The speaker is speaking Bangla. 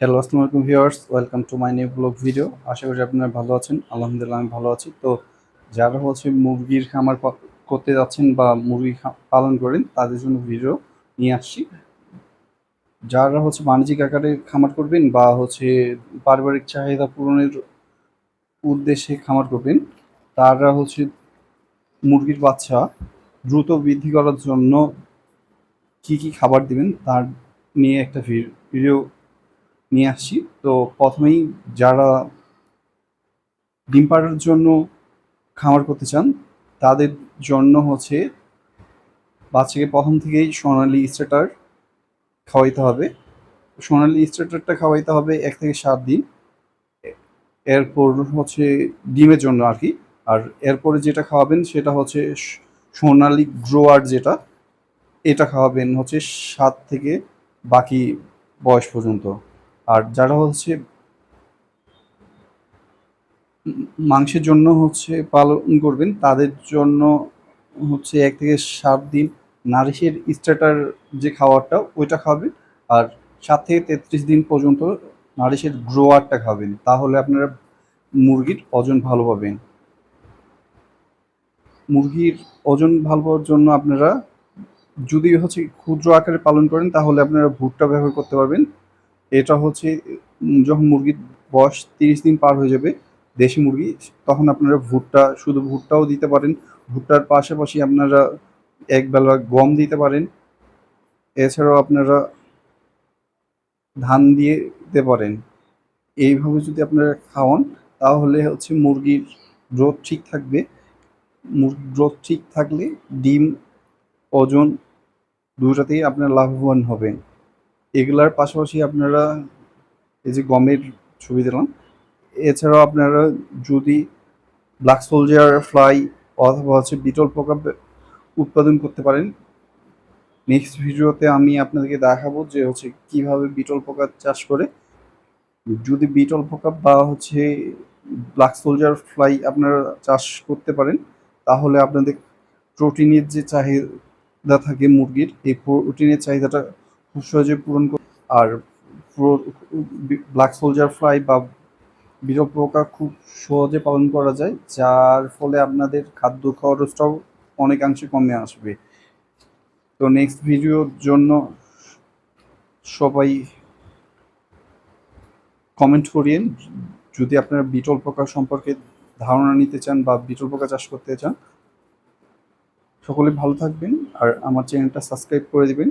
হ্যালো আসসালামু আলাইকুম viewers welcome to my new vlog video আশা করি আপনারা ভালো আছেন, আলহামদুলিল্লাহ আমি ভালো আছি। তো যারা হচ্ছে মুরগির খামার করতে যাচ্ছেন বা মুরগি পালন করেন, তাদের জন্য ভিডিও নিয়ে আসছি। যারা হচ্ছে বাণিজ্যিক আকারে খামার করবেন বা হচ্ছে পারিবারিক চাহিদা পূরণের উদ্দেশ্যে খামার করবেন, তারা হচ্ছে মুরগির বাচ্চা দ্রুত বৃদ্ধি করার জন্য কি কি খাবার দিবেন, তার নিয়ে একটা ভিডিও নিয়ে আসছি। তো প্রথমেই যারা ডিম পাড়ার জন্য খামার করতে চান, তাদের জন্য হচ্ছে বাচ্চাকে প্রথম থেকেই সোনালি স্টার্টার খাওয়াইতে হবে। সোনালি স্টার্টারটা খাওয়াইতে হবে এক থেকে সাত দিন। এরপর হচ্ছে ডিমের জন্য আর কি। আর এরপরে যেটা খাওয়াবেন সেটা হচ্ছে সোনালি গ্রোয়ার যেটা, এটা খাওয়াবেন হচ্ছে সাত থেকে বাকি বয়স পর্যন্ত। আর যারা হচ্ছে মাংসের জন্য হচ্ছে পালন করবেন, তাদের জন্য হচ্ছে এক থেকে সাত দিন নারিশের স্টার্টার যে খাবারটা, ওইটা খাবেন। আর সাত থেকে তেত্রিশ দিন পর্যন্ত নারিশের গ্রোয়ারটা খাবেন, তাহলে আপনারা মুরগির ওজন ভালো পাবেন। মুরগির ওজন ভালো পাওয়ার জন্য আপনারা যদি হচ্ছে ক্ষুদ্র আকারে পালন করেন, তাহলে আপনারা ভুট্টা ব্যবহার করতে পারবেন। এটা হচ্ছে যখন মুরগির বয়স তিরিশ দিন পার হয়ে যাবে, দেশি মুরগি, তখন আপনারা ভুট্টা, শুধু ভুট্টাও দিতে পারেন। ভুট্টার পাশাপাশি আপনারা একবেলা গম দিতে পারেন। এছাড়াও আপনারা ধান দিয়ে দিতে পারেন। এইভাবে যদি আপনারা খাওয়ান, তাহলে হচ্ছে মুরগির গ্রোথ ঠিক থাকবে। মুরগির গ্রোথ ঠিক থাকলে ডিম, ওজন দুটাতেই আপনার লাভবান হবেন। এগুলার পাশাপাশি আপনারা এই যে গমের ছবি দিলাম, এছাড়াও আপনারা যদি ব্ল্যাক সোলজার ফ্লাই অথবা হচ্ছে বিটল পোকা উৎপাদন করতে পারেন নেক্সট ভিডিওতে আমি আপনাদেরকে দেখাবো যে হচ্ছে কীভাবে বিটল পোকা চাষ করে। যদি বিটল পোকা বা হচ্ছে ব্ল্যাক সোলজার ফ্লাই আপনারা চাষ করতে পারেন, তাহলে আপনাদের প্রোটিনের যে চাহিদা থাকে মুরগির, এই প্রোটিনের চাহিদাটা সহজে পূরণ আর ব্ল্যাক সোলজার ফ্লাই বা বিরল পোকা খুব সহজে পালন করা যায়, যার ফলে আপনাদের খাদ্য খরচটাও অনেকাংশে কমে আসবে। তো নেক্সট ভিডিওর জন্য সবাই কমেন্ট করিয়েন। যদি আপনারা বিটল পোকা সম্পর্কে ধারণা নিতে চান বা বিটল পোকা চাষ করতে চান, সকলে ভালো থাকবেন আর আমার চ্যানেলটা সাবস্ক্রাইব করে দিবেন।